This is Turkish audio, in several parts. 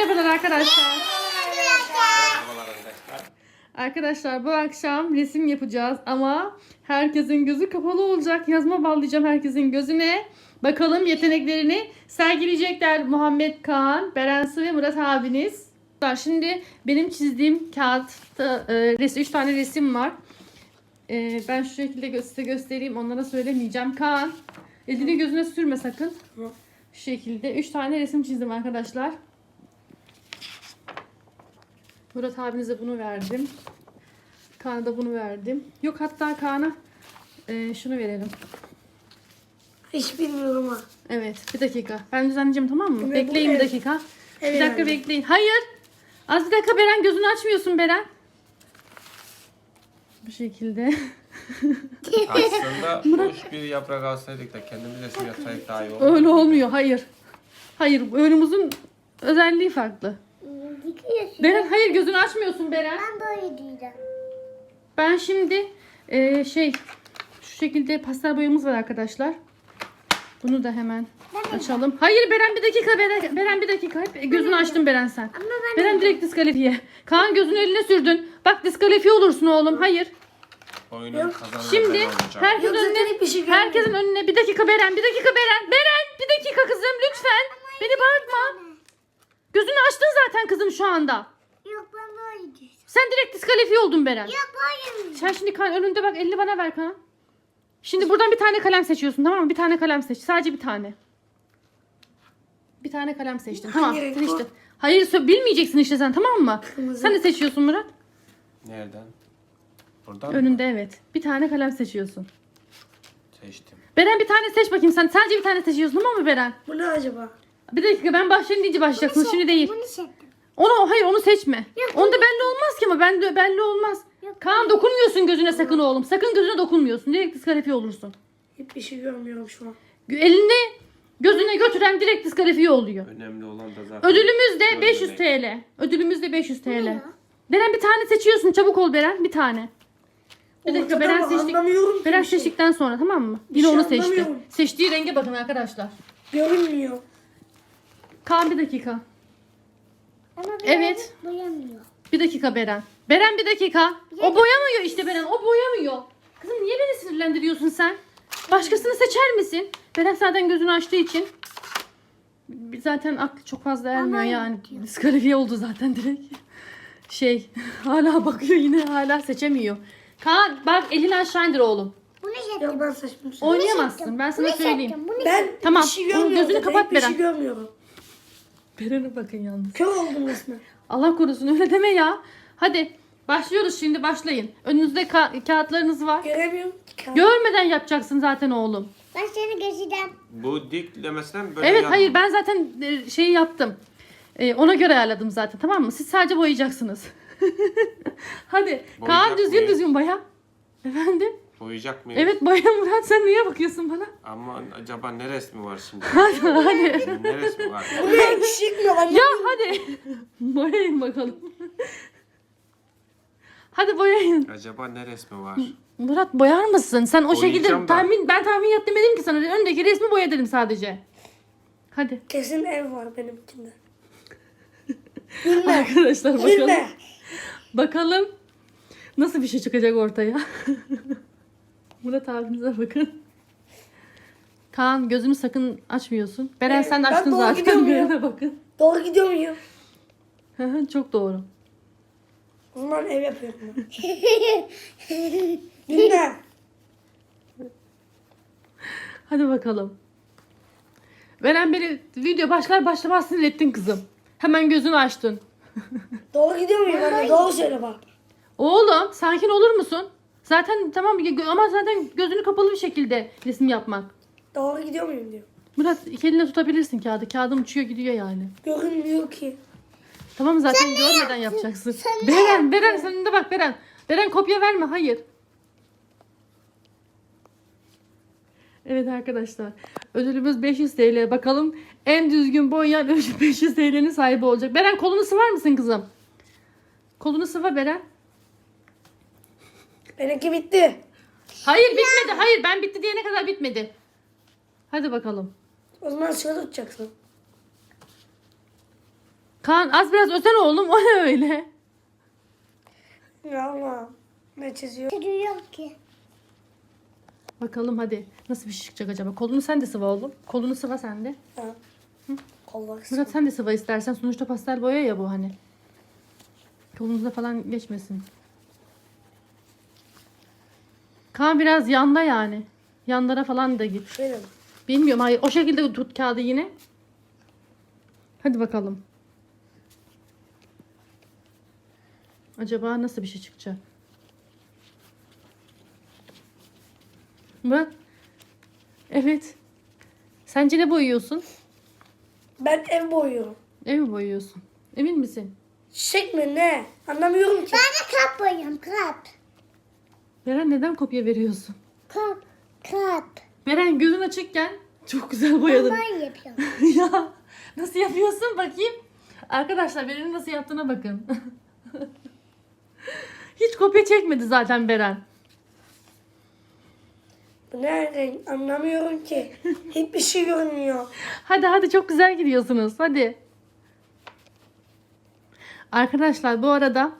Merhabalar arkadaşlar. Merhabalar arkadaşlar. Arkadaşlar bu akşam resim yapacağız ama herkesin gözü kapalı olacak. Yazma bağlayacağım herkesin gözüne. Bakalım yeteneklerini sergileyecekler Muhammed Kaan, Berensu ve Murat abiniz. Şimdi benim çizdiğim kağıtta e, resim, 3 tane resim var. E, ben şu şekilde size göstereyim. Onlara söylemeyeceğim. Kaan elini gözüne sürme sakın. Şu şekilde 3 tane resim çizdim arkadaşlar. Murat abinize bunu verdim. Kaan'a da bunu verdim. Yok hatta Kaan'a e, şunu verelim. Hiç bilmiyorum ha. Evet bir dakika. Ben düzenleyeceğim tamam mı? Ve bu Bekleyin bir ev- dakika. ev bir dakika yani. bekleyin. Hayır. Az bir dakika Beren gözünü açmıyorsun Beren. Bu şekilde. Aslında boş bir yaprak alsaydık da kendimiz resim yapsaydık daha iyi olur. Öyle olmuyor. Hayır. Hayır. Önümüzün özelliği farklı. Dikiyorsun. Beren hayır gözünü açmıyorsun Beren. Ben böyle diyeceğim. Ben şimdi e, şey şu şekilde pastel boyamız var arkadaşlar. Bunu da hemen açalım. Hayır Beren bir dakika Beren, Beren bir dakika. Hep gözünü açtın Beren sen. Ama ben Beren direkt diskalifiye. Kaan gözünü eline sürdün. Bak diskalifiye olursun oğlum. Hayır. Oyunun kazananı Şimdi ben olacağım. herkes Yoksa önüne direkt bir şey herkesin önüne bir dakika Beren, bir dakika Beren. Beren bir dakika kızım lütfen. Beni bağırtma. Gözünü açtın zaten kızım şu anda. Yok ben böyle diyeceğim. Sen direkt diskalifiye oldun Beren. Yok böyle Sen şimdi kan önünde bak elini bana ver kan. Şimdi buradan bir tane kalem seçiyorsun tamam mı? Bir tane kalem seç. Sadece bir tane. Bir tane kalem seçtin. Tamam. Renk Sen işte. Hayır sö- bilmeyeceksin işte sen tamam mı? Kırmızı. Sen de seçiyorsun Murat. Nereden? Buradan mı? Önünde evet. Bir tane kalem seçiyorsun. Seçtim. Beren bir tane seç bakayım sen. Sadece bir tane seçiyorsun tamam mı Beren? Bu ne acaba? Bir dakika ben başlayayım deyince başlayacaksın. Şimdi değil. Bunu seçtim. Onu hayır onu seçme. Yok, Onda belli olmaz ki ama ben belli olmaz. Yok. Kaan dokunmuyorsun gözüne sakın oğlum. Sakın gözüne dokunmuyorsun. Direkt diskalifiye olursun. Hiçbir şey görmüyorum şu an. Elini gözüne götüren direkt diskalifiye oluyor. Önemli olan da zaten. Ödülümüz de Görmemek. 500 TL. Ödülümüz de 500 TL. Beren bir tane seçiyorsun. Çabuk ol Beren. Bir tane. Bir dakika Beren seçtik. Beren şey. seçtikten sonra tamam mı? Yine şey onu seçti. Seçtiği renge bakın arkadaşlar. Görünmüyor. Kaan bir dakika. Ama Evet. boyamıyor. Bir dakika Beren. Beren bir dakika. O boyamıyor işte Beren. O boyamıyor. Kızım niye beni sinirlendiriyorsun sen? Başkasını seçer misin? Beren zaten gözünü açtığı için. Zaten aklı çok fazla ermiyor Ama yani. Diskalifiye oldu zaten direkt. Şey hala bakıyor yine hala seçemiyor. Kaan bak elini aşağı indir oğlum. Bunu. Yok ben saçma Oynayamazsın ben sana söyleyeyim. Ben Tamam, bir şey onun görmüyorum. gözünü zaten, kapat hiçbir şey Beren. görmüyorum. Beren'e bakın yalnız. Kör oldum resmen. Allah korusun öyle deme ya. Hadi başlıyoruz şimdi başlayın. Önünüzde ka- kağıtlarınız var. Göremiyorum. ki. Görmeden yapacaksın zaten oğlum. Ben seni geçeceğim. Bu diklemesinden böyle Evet yan- hayır ben zaten e, şeyi yaptım. E, ona göre ayarladım zaten tamam mı? Siz sadece boyayacaksınız. Hadi Kaan Boyayacak düzgün mıyız? düzgün boya. Efendim? Boyayacak mıyız? Evet boya Murat sen niye bakıyorsun bana? Ama acaba ne resmi var şimdi? Hadi hadi. ne resmi var? Bu ne eksik mi? Anne? ya hadi. Boyayın bakalım. hadi boyayın. Acaba ne resmi var? Murat boyar mısın? Sen o şekilde Boyayacağım da. tahmin ben tahmin yap demedim ki sana. Öndeki resmi boya dedim sadece. Hadi. Kesin ev var benimkinde. Gülme. Arkadaşlar bakalım. Gülme. Bakalım nasıl bir şey çıkacak ortaya. Murat abinize bakın. Kaan gözünü sakın açmıyorsun. Beren sen de ben açtın doğru zaten. gidiyor muyum? Beren'e bakın. Doğru gidiyor muyum? Hı hı, Çok doğru. O zaman ev yapıyorum ben. Gülme. Hadi bakalım. Beren beni video başlar başlamaz sinir ettin kızım. Hemen gözünü açtın. Doğru gidiyor muyum anne? Doğru söyle bak. Oğlum sakin olur musun? Zaten tamam ama zaten gözünü kapalı bir şekilde resim yapmak. Doğru gidiyor muyum diyor. Murat iki eline tutabilirsin kağıdı. Kağıdın uçuyor gidiyor yani. Görünmüyor ki. Tamam zaten görmeden yapacaksın. sen Beren, Beren sen de bak Beren. Beren kopya verme hayır. Evet arkadaşlar. Ödülümüz 500 TL. Bakalım en düzgün boyayan 500 TL'nin sahibi olacak. Beren kolunu sıvar mısın kızım? Kolunu sıva Beren. Benimki bitti. Hayır bitmedi. Hayır ben bitti diyene kadar bitmedi. Hadi bakalım. O zaman şöyle tutacaksın. Kaan az biraz özen oğlum. O ne öyle? Ya Allah. Ne çiziyor? Çiziyorum ki. Bakalım hadi. Nasıl bir şey çıkacak acaba? Kolunu sen de sıva oğlum. Kolunu sıva sen de. Ha. Kollar Murat sen de sıva istersen. Sonuçta pastel boya ya bu hani. Kolunuza falan geçmesin. Kaan biraz yanda yani. Yanlara falan da git. Mi? Bilmiyorum hayır. O şekilde tut kağıdı yine. Hadi bakalım. Acaba nasıl bir şey çıkacak? Murat. Evet. Sence ne boyuyorsun? Ben ev boyuyorum. Ev mi boyuyorsun? Emin misin? Çiçek mi ne? Anlamıyorum ki. Ben de kap boyuyorum kap. Beren neden kopya veriyorsun? Kap. Kap. Beren gözün açıkken çok güzel boyadın. Ben yapıyorum. ya nasıl yapıyorsun bakayım. Arkadaşlar Beren'in nasıl yaptığına bakın. Hiç kopya çekmedi zaten Beren. Bu ne renk? Anlamıyorum ki. Hiçbir şey görünmüyor. Hadi hadi çok güzel gidiyorsunuz. Hadi. Arkadaşlar bu arada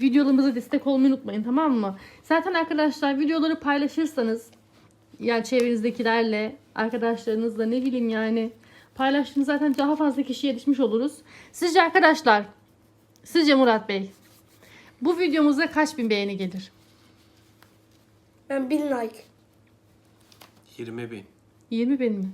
videolarımıza destek olmayı unutmayın tamam mı? Zaten arkadaşlar videoları paylaşırsanız yani çevrenizdekilerle, arkadaşlarınızla ne bileyim yani paylaştığınız zaten daha fazla kişiye yetişmiş oluruz. Sizce arkadaşlar, sizce Murat Bey bu videomuza kaç bin beğeni gelir? Ben bin like. 20 bin. 20 bin mi?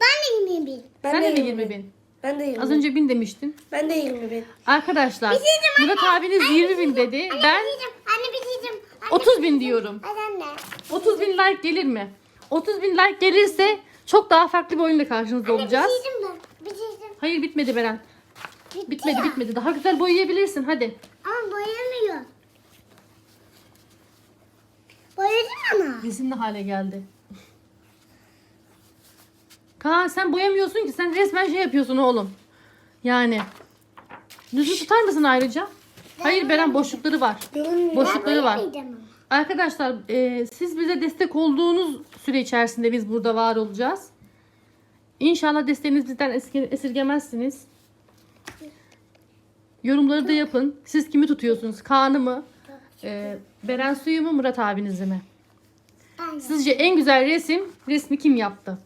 Ben de yemeğim bir. Ben Sen de de mi 20 bin? Ben de 20 Az önce bin demiştin. Ben de 20 bin. Arkadaşlar Murat abiniz 20 bin dedi. Ben Diyeceğim. Anne bir diyeceğim. Anne, 30 bin diyorum. Anne. 30 bin like gelir mi? 30 bin like gelirse çok daha farklı bir oyunla karşınızda olacağız. Bir diyeceğim ben. Bir diyeceğim. Hayır bitmedi Beren. Bitti Bitmedi ya. bitmedi. Daha güzel boyayabilirsin hadi. Ama boyamıyor. Boyadım ama. Resim ne hale geldi. Kaan sen boyamıyorsun ki sen resmen şey yapıyorsun oğlum. Yani. Düzgün tutar mısın ayrıca? Hayır Beren boşlukları var. Boşlukları var. Arkadaşlar e, siz bize destek olduğunuz süre içerisinde biz burada var olacağız. İnşallah desteğiniz bizden eski- esirgemezsiniz. Yorumları da yapın. Siz kimi tutuyorsunuz? Kaan'ı mı? E, Beren Suyu mu? Murat abinizi mi? Ben de. Sizce en güzel resim resmi kim yaptı?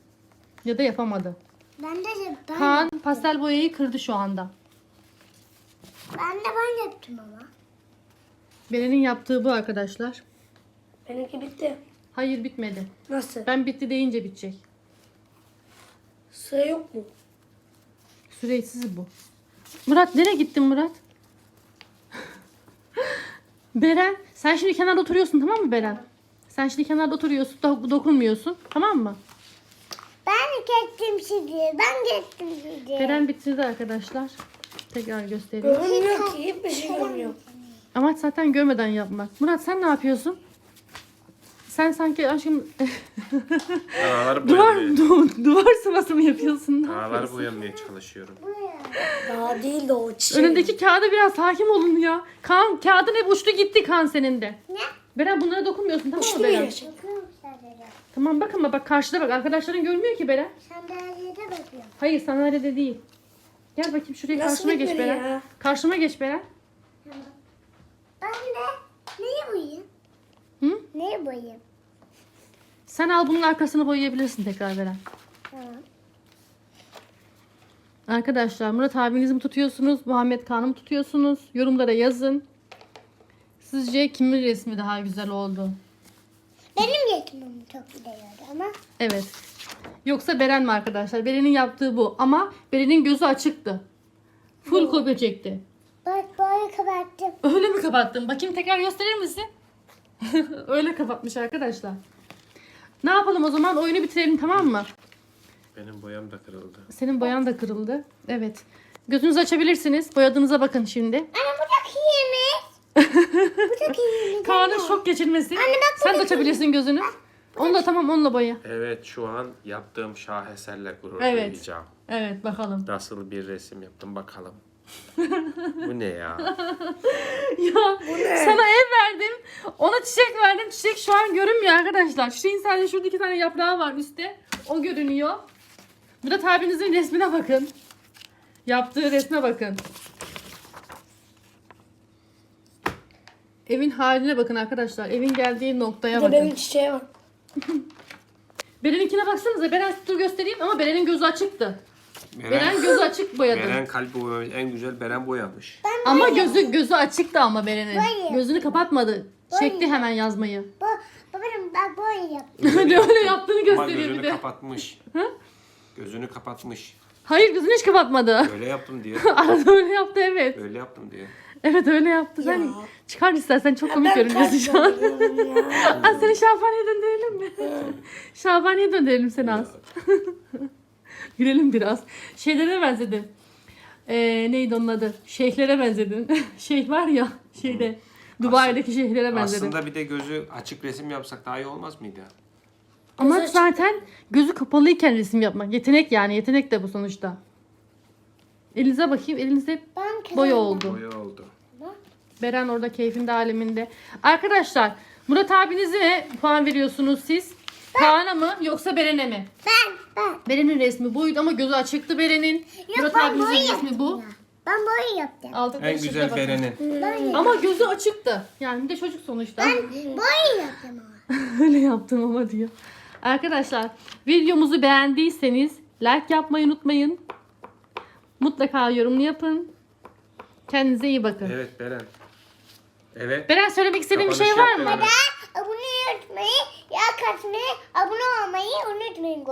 Ya da yapamadı? Ben de ben, Kaan pastel boyayı kırdı şu anda. Ben de ben yaptım ama. Beren'in yaptığı bu arkadaşlar. Benimki bitti. Hayır bitmedi. Nasıl? Ben bitti deyince bitecek. Sıra yok mu? Süresiz bu. Murat nereye gittin Murat? Beren sen şimdi kenarda oturuyorsun tamam mı Beren? Sen şimdi kenarda oturuyorsun do- dokunmuyorsun tamam mı? Ben geçtim şimdi. Ben geçtim şimdi. Beren bitirdi arkadaşlar. Tekrar göstereyim. Görünmüyor ki. Hiçbir şey görünmüyor. Amaç zaten görmeden yapmak. Murat sen ne yapıyorsun? Sen sanki aşkım Dağları duvar boyamaya, du- duvar sıvası mı yapıyorsun? Ne dağları yapıyorsun? boyamaya çalışıyorum. Daha değil de o çiçek. Önündeki kağıda biraz hakim olun ya. Kan kağıdın hep uçtu gitti kan senin de. Ne? Beren bunlara dokunmuyorsun tamam mı Uçtu Beren? Bakıyorum sadece. Tamam bak ama bak karşıda bak. Arkadaşların görmüyor ki Beren. Sandalyede bakıyorum. Hayır sandalyede değil. Gel bakayım şuraya Nasıl karşıma geç bitmedi Beren. ya? Karşıma geç Beren. Ben de neyi boyayayım? Hı? Neyi boyayayım? Sen al bunun arkasını boyayabilirsin tekrar Beren. Tamam. Arkadaşlar Murat abinizi mi tutuyorsunuz? Muhammed Kan'ı mı tutuyorsunuz? Yorumlara yazın. Sizce kimin resmi daha güzel oldu? Benim yakınım çok güzel oldu ama Evet. Yoksa Beren mi arkadaşlar? Beren'in yaptığı bu. Ama Beren'in gözü açıktı. Full kopya çekti. bak böyle kapattım. Öyle mi kapattın? Bakayım tekrar gösterir misin? Öyle kapatmış arkadaşlar. Ne yapalım o zaman? Oyunu bitirelim tamam mı? Benim boyam da kırıldı. Senin boyan da kırıldı. Evet. Gözünüzü açabilirsiniz. Boyadığınıza bakın şimdi. Anne bu çok iyiymiş. bu çok iyiymiş. Kaan'ın şok geçirmesi. Anne bak bu Sen de da açabilirsin gözünü. Onunla tamam onunla boya. Evet şu an yaptığım şaheserle gurur Evet. duyacağım. Evet bakalım. Nasıl bir resim yaptım bakalım. Bu ne ya? ya sana ev verdim. Ona çiçek verdim. Çiçek şu an görünmüyor arkadaşlar. Çiçeğin sadece şurada iki tane yaprağı var üstte. O görünüyor. Murat abinizin resmine bakın. Yaptığı resme bakın. Evin haline bakın arkadaşlar. Evin geldiği noktaya Bir de bakın. benim çiçeğe bak. Beren'inkine baksanıza. Beren dur göstereyim ama Beren'in gözü açıktı. Beren Beren, gözü açık boyadı. Beren kalp boyamış. En güzel Beren boyamış. Ama gözü gözü açıktı ama Beren'in. Boyayım. Gözünü kapatmadı. Çekti hemen yazmayı. Bu, babacığım ben böyle yaptım. öyle yaptığını Ama gösteriyor bir gözünü de. kapatmış. Gözünü kapatmış. Hayır gözünü hiç kapatmadı. Öyle yaptım diye. Arada öyle yaptı evet. Öyle yaptım diye. Evet öyle yaptı. Sen Ya. çıkar istersen çok komik görünüyorsun şu an. Az seni Şabaniye döndürelim mi? Şabaniye döndürelim seni az. Gülelim biraz. Şeylere benzedin. Ee, neydi onun adı? Şeyhlere benzedin. Şeyh var ya şeyde. Dubai'deki şeyhlere benzedin. Aslında bir de gözü açık resim yapsak daha iyi olmaz mıydı? Ama Gözü açık. zaten gözü kapalıyken resim yapmak. Yetenek yani. Yetenek de bu sonuçta. Elinize bakayım. Elinizde Ben kızım. boya oldu. Boya oldu. Beren orada keyfinde aleminde. Arkadaşlar Murat abinize puan veriyorsunuz siz? Kaan'a mı yoksa Beren'e mi? Ben, ben. Beren'in resmi buydu ama gözü açıktı Beren'in. Murat ben abinizin boya resmi bu. ya. Ben böyle yaptım. Aldıkları En güzel bakın. Beren'in. Ben, Ama gözü açıktı. Yani bir de çocuk sonuçta. böyle yaptım ama. Öyle yaptım ama diyor. Arkadaşlar videomuzu beğendiyseniz like yapmayı unutmayın. Mutlaka yorum yapın. Kendinize iyi bakın. Evet Beren. Evet. Beren söylemek istediğin bir şey Kapanış var yap mı? Beren. Abone olmayı, like atmayı, abone olmayı unutmayın.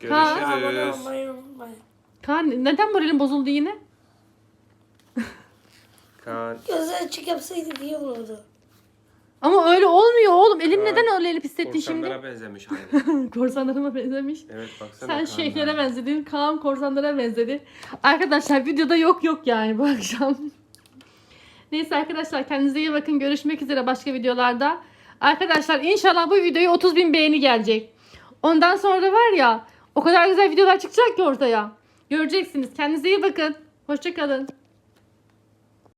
Görüşürüz. Abone Görüşürüz. olmayı unutmayın. Kaan neden moralin bozuldu yine? Kaan. Gözü açık yapsaydı iyi olurdu. Ama öyle olmuyor oğlum. Elim Kaan, neden öyle elip hissettin şimdi? Korsanlara benzemiş aynı. Korsanlarıma benzemiş. Evet baksana. Sen Kaan şeyhlere benzedin. Kaan korsanlara benzedi. Arkadaşlar videoda yok yok yani bu akşam. Neyse arkadaşlar kendinize iyi bakın. Görüşmek üzere başka videolarda. Arkadaşlar inşallah bu videoya 30 bin beğeni gelecek. Ondan sonra var ya o kadar güzel videolar çıkacak ki ortaya. Göreceksiniz. Kendinize iyi bakın. Hoşçakalın.